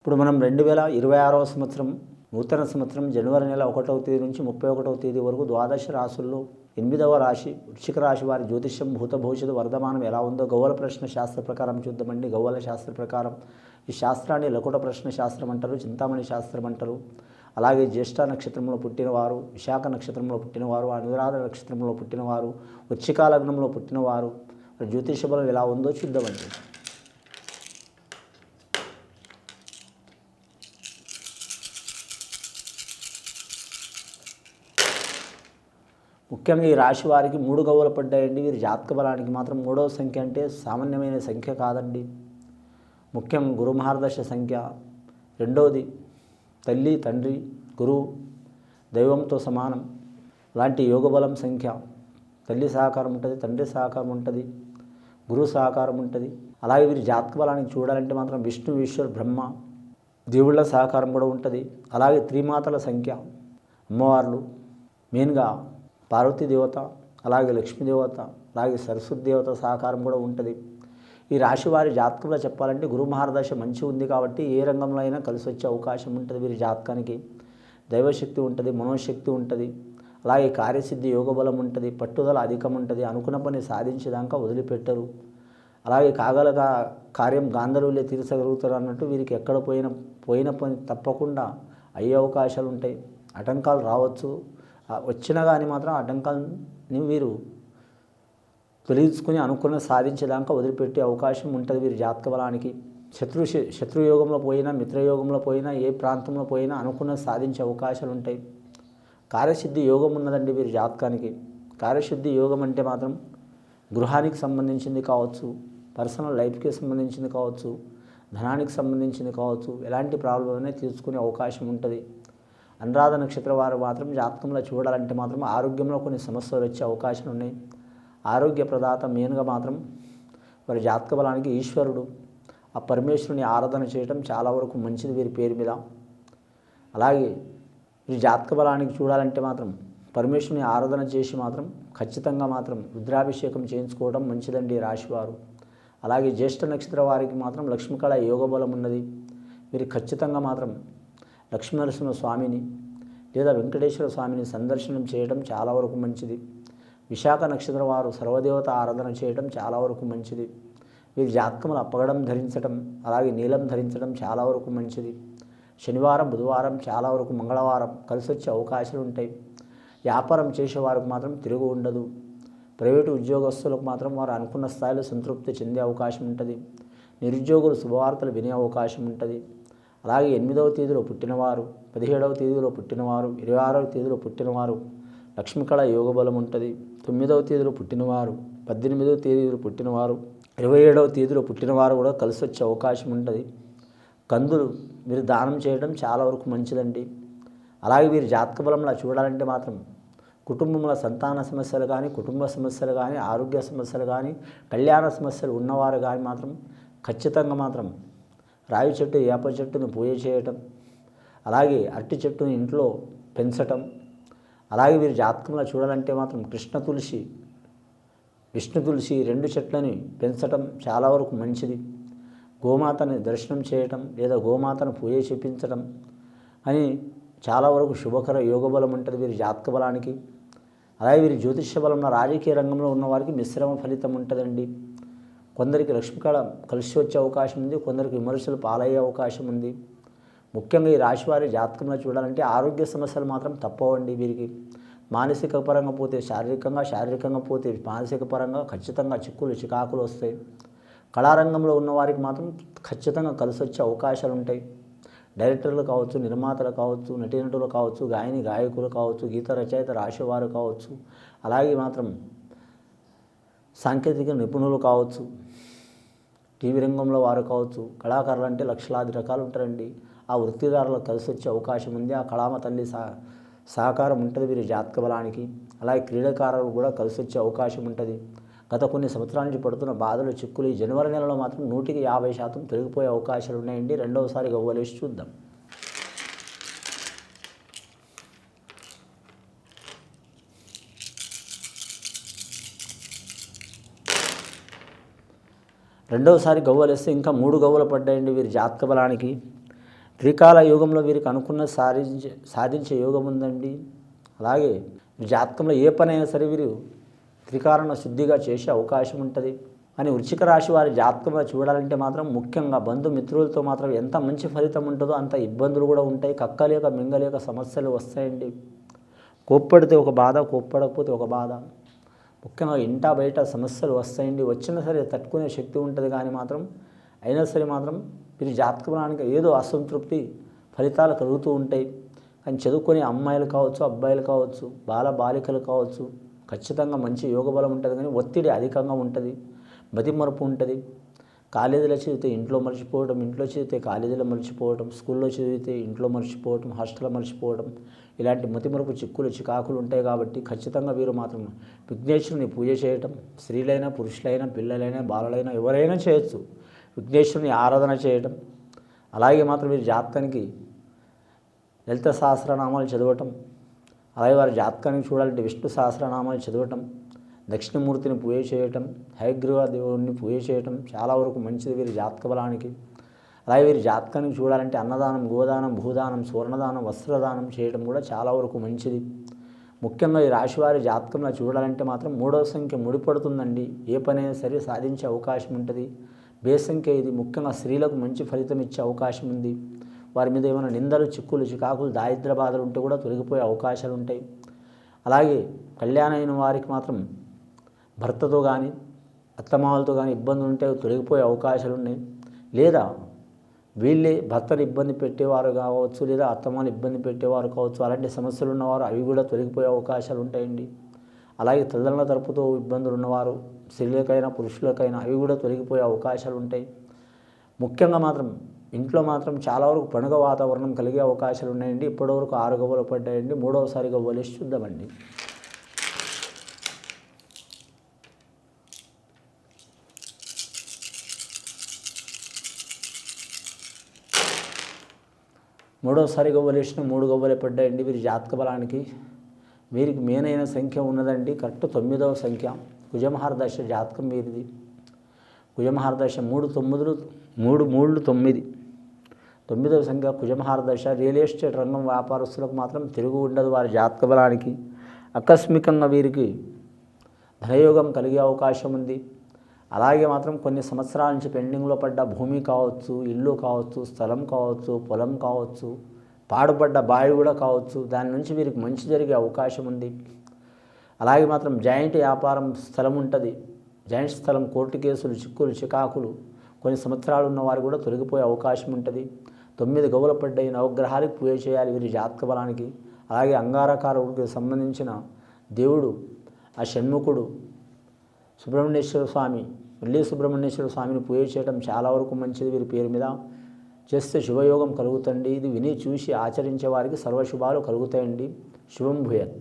ఇప్పుడు మనం రెండు వేల ఇరవై ఆరవ సంవత్సరం నూతన సంవత్సరం జనవరి నెల ఒకటవ తేదీ నుంచి ముప్పై ఒకటవ తేదీ వరకు ద్వాదశ రాశుల్లో ఎనిమిదవ రాశి వృశ్చిక రాశి వారి జ్యోతిష్యం భూత భవిష్యత్తు వర్ధమానం ఎలా ఉందో గౌవల ప్రశ్న శాస్త్ర ప్రకారం చూద్దామండి. గౌవల శాస్త్ర ప్రకారం ఈ శాస్త్రాన్ని లకుట ప్రశ్న శాస్త్రం అంటారు చింతామణి శాస్త్రం అంటారు. అలాగే జ్యేష్ఠ నక్షత్రంలో పుట్టినవారు విశాఖ నక్షత్రంలో పుట్టినవారు అనురాధ నక్షత్రంలో పుట్టినవారు వృశ్చిక లగ్నంలో పుట్టినవారు. జ్యోతిష బలం ఎలా ఉందో చూద్దామండి. ముఖ్యంగా ఈ రాశి వారికి మూడు గవ్వలు పడ్డాయండి. వీరి జాతక బలానికి మాత్రం మూడవ సంఖ్య అంటే సామాన్యమైన సంఖ్య కాదండి. ముఖ్యం గురు మహారదశ సంఖ్య. రెండవది తల్లి తండ్రి గురువు దైవంతో సమానం. లాంటి యోగబలం సంఖ్య. తల్లి సహకారం ఉంటుంది తండ్రి సహకారం ఉంటుంది గురువు సహకారం ఉంటుంది. అలాగే వీరి జాతక బలానికి చూడాలంటే మాత్రం విష్ణు ఈశ్వర్ బ్రహ్మ దేవుళ్ళ సహకారం కూడా ఉంటుంది. అలాగే త్రిమాతల సంఖ్య. అమ్మవార్లు మెయిన్గా పార్వతీ దేవత అలాగే లక్ష్మీ దేవత అలాగే సరస్వతి దేవత సహకారం కూడా ఉంటుంది. ఈ రాశి వారి జాతకంలో చెప్పాలంటే గురు మహారదశ మంచి ఉంది కాబట్టి ఏ రంగంలో అయినా కలిసి వచ్చే అవకాశం ఉంటుంది వీరి జాతకానికి. దైవశక్తి ఉంటుంది మనోశక్తి ఉంటుంది అలాగే కార్యసిద్ధి యోగబలం ఉంటుంది పట్టుదల అధికం ఉంటుంది అనుకున్న పని సాధించేదాకా వదిలిపెట్టరు. అలాగే కాగల కార్యం గాంధర్వులే తీర్చగలుగుతారు అన్నట్టు వీరికి ఎక్కడ పోయిన పోయిన పని తప్పకుండా అయ్యే అవకాశాలు ఉంటాయి. ఆటంకాలు రావచ్చు వచ్చినా కానీ మాత్రం అడ్డంకాలని వీరు తొలగించుకుని అనుకున్న సాధించేదాకా వదిలిపెట్టే అవకాశం ఉంటుంది వీరి జాతక బలానికి. శత్రు శత్రుయోగంలో పోయినా మిత్రయోగంలో పోయినా ఏ ప్రాంతంలో పోయినా అనుకున్న సాధించే అవకాశాలు ఉంటాయి. కార్యసిద్ధి యోగం ఉన్నదండి వీరి జాతకానికి. కార్యసిద్ధి యోగం అంటే మాత్రం గృహానికి సంబంధించింది కావచ్చు పర్సనల్ లైఫ్కి సంబంధించింది కావచ్చు ధనానికి సంబంధించింది కావచ్చు ఎలాంటి ప్రాబ్లం అయినా తీసుకునే అవకాశం ఉంటుంది. అనురాధ నక్షత్ర వారు మాత్రం జాతకంలో చూడాలంటే మాత్రం ఆరోగ్యంలో కొన్ని సమస్యలు వచ్చే అవకాశాలు ఉన్నాయి. ఆరోగ్య ప్రదాత మెయిన్గా మాత్రం వారి జాతక బలానికి ఈశ్వరుడు. ఆ పరమేశ్వరుని ఆరాధన చేయడం చాలా వరకు మంచిది వీరి పేరు మీద. అలాగే వీరి జాతక బలానికి చూడాలంటే మాత్రం పరమేశ్వరుని ఆరాధన చేసి మాత్రం ఖచ్చితంగా మాత్రం రుద్రాభిషేకం చేయించుకోవడం మంచిదండి రాశివారు. అలాగే జ్యేష్ఠ నక్షత్ర వారికి మాత్రం లక్ష్మీకళ యోగ బలం ఉన్నది. వీరు ఖచ్చితంగా మాత్రం లక్ష్మీనరసింహ స్వామిని లేదా వెంకటేశ్వర స్వామిని సందర్శనం చేయడం చాలా వరకు మంచిది. విశాఖ నక్షత్రం వారు సర్వదేవత ఆరాధన చేయడం చాలా వరకు మంచిది. వీరి జాతకములు అప్పగడం ధరించడం అలాగే నీలం ధరించడం చాలా వరకు మంచిది. శనివారం బుధవారం చాలా వరకు మంగళవారం కలిసి వచ్చే అవకాశాలు ఉంటాయి. వ్యాపారం చేసేవారికి మాత్రం తిరుగు ఉండదు. ప్రైవేటు ఉద్యోగస్తులకు మాత్రం వారు అనుకున్న స్థాయిలో సంతృప్తి చెందే అవకాశం ఉంటుంది. నిరుద్యోగులు శుభవార్తలు వినే అవకాశం ఉంటుంది. అలాగే ఎనిమిదవ తేదీలో పుట్టినవారు పదిహేడవ తేదీలో పుట్టినవారు ఇరవై ఆరవ తేదీలో పుట్టినవారు లక్ష్మీకళ యోగబలం ఉంటుంది. తొమ్మిదవ తేదీలో పుట్టినవారు పద్దెనిమిదవ తేదీలో పుట్టినవారు ఇరవై ఏడవ తేదీలో పుట్టినవారు కూడా కలిసి వచ్చే అవకాశం ఉంటుంది. కందులు మీరు దానం చేయడం చాలా వరకు మంచిదండి. అలాగే వీరి జాతక బలంలా చూడాలంటే మాత్రం కుటుంబంలో సంతాన సమస్యలు కానీ కుటుంబ సమస్యలు కానీ ఆరోగ్య సమస్యలు కానీ కళ్యాణ సమస్యలు ఉన్నవారు కానీ మాత్రం ఖచ్చితంగా మాత్రం రావి చెట్టు వేప చెట్టును పూజ చేయటం అలాగే అరటి చెట్టుని ఇంట్లో పెంచటం అలాగే వీరి జాతకంలో చూడాలంటే మాత్రం కృష్ణ తులసి విష్ణు తులసి రెండు చెట్లని పెంచటం చాలా వరకు మంచిది. గోమాతని దర్శనం చేయటం లేదా గోమాతను పూజ చేపించటం అని చాలా వరకు శుభకర యోగబలం ఉంటుంది వీరి జాతక బలానికి. అలాగే వీరి జ్యోతిష్య బలం ఉన్న రాజకీయ రంగంలో ఉన్నవారికి మిశ్రమ ఫలితం ఉంటుందండి. కొందరికి లక్ష్మీకళ కలిసి వచ్చే అవకాశం ఉంది కొందరికి విమర్శలు పాలయ్యే అవకాశం ఉంది. ముఖ్యంగా ఈ రాశివారి జాతకంలో చూడాలంటే ఆరోగ్య సమస్యలు మాత్రం తప్పవండి వీరికి. మానసిక పరంగా పోతే శారీరకంగా శారీరకంగా పోతే మానసిక పరంగా ఖచ్చితంగా చిక్కులు చికాకులు వస్తాయి. కళారంగంలో ఉన్న వారికి మాత్రం ఖచ్చితంగా కలిసి వచ్చే అవకాశాలు ఉంటాయి. డైరెక్టర్లు కావచ్చు నిర్మాతలు కావచ్చు నటీనటులు కావచ్చు గాయని గాయకులు కావచ్చు గీత రచయిత రాసేవారు కావచ్చు. అలాగే మాత్రం సాంకేతిక నిపుణులు కావచ్చు. టీవీ రంగంలో వారు కావచ్చు కళాకారులు అంటే లక్షలాది రకాలు ఉంటారండి. ఆ వృత్తిదారులకు కలిసి వచ్చే అవకాశం ఉంది. ఆ కళామ తల్లి సహ సహకారం ఉంటుంది వీరి జాతక బలానికి. అలాగే క్రీడాకారులు కూడా కలిసి వచ్చే అవకాశం ఉంటుంది. గత కొన్ని సంవత్సరాల నుంచి పడుతున్న బాధలు చిక్కులు ఈ జనవరి నెలలో మాత్రం నూటికి యాభై శాతం పెరిగిపోయే అవకాశాలు ఉన్నాయండి. రెండవసారి గవ్వలేసి చూద్దాం. రెండవసారి గవ్వలు వేస్తే ఇంకా మూడు గవ్వలు పడ్డాయండి వీరి జాతక బలానికి. త్రికాల యోగంలో వీరికి అనుకున్న సాధించే సాధించే యోగం ఉందండి. అలాగే జాతకంలో ఏ పనైనా సరే వీరు త్రికారణ శుద్ధిగా చేసే అవకాశం ఉంటుంది. అని వృచ్చిక రాశి వారి జాతకంలో చూడాలంటే మాత్రం ముఖ్యంగా బంధుమిత్రులతో మాత్రం ఎంత మంచి ఫలితం ఉంటుందో అంత ఇబ్బందులు కూడా ఉంటాయి. కక్కలేక మింగలేక సమస్యలు వస్తాయండి. కోప్పడితే ఒక బాధ కోప్పడకపోతే ఒక బాధ. ముఖ్యంగా ఇంటా బయట సమస్యలు వస్తాయండి వచ్చినా సరే తట్టుకునే శక్తి ఉంటుంది కానీ మాత్రం అయినా సరే మాత్రం వీరి జాతకబలానికి ఏదో అసంతృప్తి ఫలితాలు కలుగుతూ ఉంటాయి. కానీ చదువుకునే అమ్మాయిలు కావచ్చు అబ్బాయిలు కావచ్చు బాల బాలికలు కావచ్చు ఖచ్చితంగా మంచి యోగ బలం ఉంటుంది కానీ ఒత్తిడి అధికంగా ఉంటుంది బతిమరుపు ఉంటుంది. కాలేజీలో చదివితే ఇంట్లో మర్చిపోవడం ఇంట్లో చదివితే కాలేజీలో మర్చిపోవడం స్కూల్లో చదివితే ఇంట్లో మర్చిపోవడం హాస్టల్లో మర్చిపోవడం ఇలాంటి మతిమరుపు చిక్కులు చికాకులు ఉంటాయి కాబట్టి ఖచ్చితంగా వీరు మాత్రం విఘ్నేశ్వరుని పూజ చేయటం స్త్రీలైనా పురుషులైనా పిల్లలైనా బాలలైనా ఎవరైనా చేయొచ్చు. విఘ్నేశ్వరుని ఆరాధన చేయటం. అలాగే మాత్రం వీరి జాతకానికి లలిత సహస్రనామాలు చదవటం. అలాగే వారి జాతకానికి చూడాలంటే విష్ణు సహస్రనామాలు చదవటం. దక్షిణమూర్తిని పూజ చేయటం హయగ్రీవ దేవుడిని పూజ చేయటం చాలా వరకు మంచిది వీరి జాతక బలానికి. అలాగే వీరి జాతకానికి చూడాలంటే అన్నదానం గోదానం భూదానం స్వర్ణదానం వస్త్రదానం చేయడం కూడా చాలా వరకు మంచిది. ముఖ్యంగా ఈ రాశివారి జాతకంలో చూడాలంటే మాత్రం మూడవ సంఖ్య ముడిపడుతుందండి. ఏ పనైనా సరే సాధించే అవకాశం ఉంటుంది. బే సంఖ్య ఇది. ముఖ్యంగా స్త్రీలకు మంచి ఫలితం ఇచ్చే అవకాశం ఉంది. వారి మీద ఏమైనా నిందలు చిక్కులు చికాకులు దారిద్ర బాధలు ఉంటే కూడా తొలగిపోయే అవకాశాలు ఉంటాయి. అలాగే కళ్యాణ అయిన వారికి మాత్రం భర్తతో కానీ అత్తమామలతో కానీ ఇబ్బందులు ఉంటే తొలగిపోయే అవకాశాలు ఉన్నాయి లేదా వీళ్ళే భర్తను ఇబ్బంది పెట్టేవారు కావచ్చు లేదా అత్తమాలు ఇబ్బంది పెట్టేవారు కావచ్చు అలాంటి సమస్యలు ఉన్నవారు అవి కూడా తొలగిపోయే అవకాశాలు ఉంటాయండి అలాగే తల్లిదండ్రుల తరపుతో ఇబ్బందులు ఉన్నవారు స్త్రీలకైనా పురుషులకైనా అవి కూడా తొలగిపోయే అవకాశాలు ఉంటాయి ముఖ్యంగా మాత్రం ఇంట్లో మాత్రం చాలా వరకు పండుగ వాతావరణం కలిగే అవకాశాలు ఉన్నాయండి ఇప్పటివరకు ఆరు గవ్వలు పడ్డాయండి. మూడవసారి గవ్వలు చూద్దామండి. మూడోసారి గవ్వలు వేసిన మూడు గవ్వలే పడ్డాయండి వీరి జాతక బలానికి. వీరికి మేనైన సంఖ్య ఉన్నదండి. కరెక్ట్ తొమ్మిదవ సంఖ్య. కుజమహారదశ జాతకం వీరిది. కుజమహారదశ మూడు తొమ్మిదిలు మూడు మూడు తొమ్మిది. తొమ్మిదవ సంఖ్య కుజమహారదశ. రియల్ ఎస్టేట్ రంగం వ్యాపారస్తులకు మాత్రం తిరుగు ఉండదు వారి జాతక బలానికి. ఆకస్మికంగా వీరికి ధనయోగం కలిగే అవకాశం ఉంది. అలాగే మాత్రం కొన్ని సంవత్సరాల నుంచి పెండింగ్లో పడ్డ భూమి కావచ్చు ఇల్లు కావచ్చు స్థలం కావచ్చు పొలం కావచ్చు పాడుపడ్డ బావి కూడా కావచ్చు దాని నుంచి వీరికి మంచి జరిగే అవకాశం ఉంది. అలాగే మాత్రం జాయింట్ వ్యాపారం స్థలం ఉంటుంది. జాయింట్ స్థలం కోర్టు కేసులు చిక్కులు చికాకులు కొన్ని సంవత్సరాలు ఉన్న వారు కూడా తొలగిపోయే అవకాశం ఉంటుంది. తొమ్మిది గవుల పడ్డ నవగ్రహాలకు పూజ చేయాలి వీరి జాతక బలానికి. అలాగే అంగారకారుడికి సంబంధించిన దేవుడు ఆ షణ్ముఖుడు సుబ్రహ్మణ్యేశ్వర స్వామి మళ్ళీ సుబ్రహ్మణ్యేశ్వర స్వామిని పూజ చేయడం చాలా వరకు మంచిది వీరి పేరు మీద. చేస్తే శుభయోగం కలుగుతండి. ఇది విని చూసి ఆచరించే వారికి సర్వశుభాలు కలుగుతాయండి. శుభం భూయత్.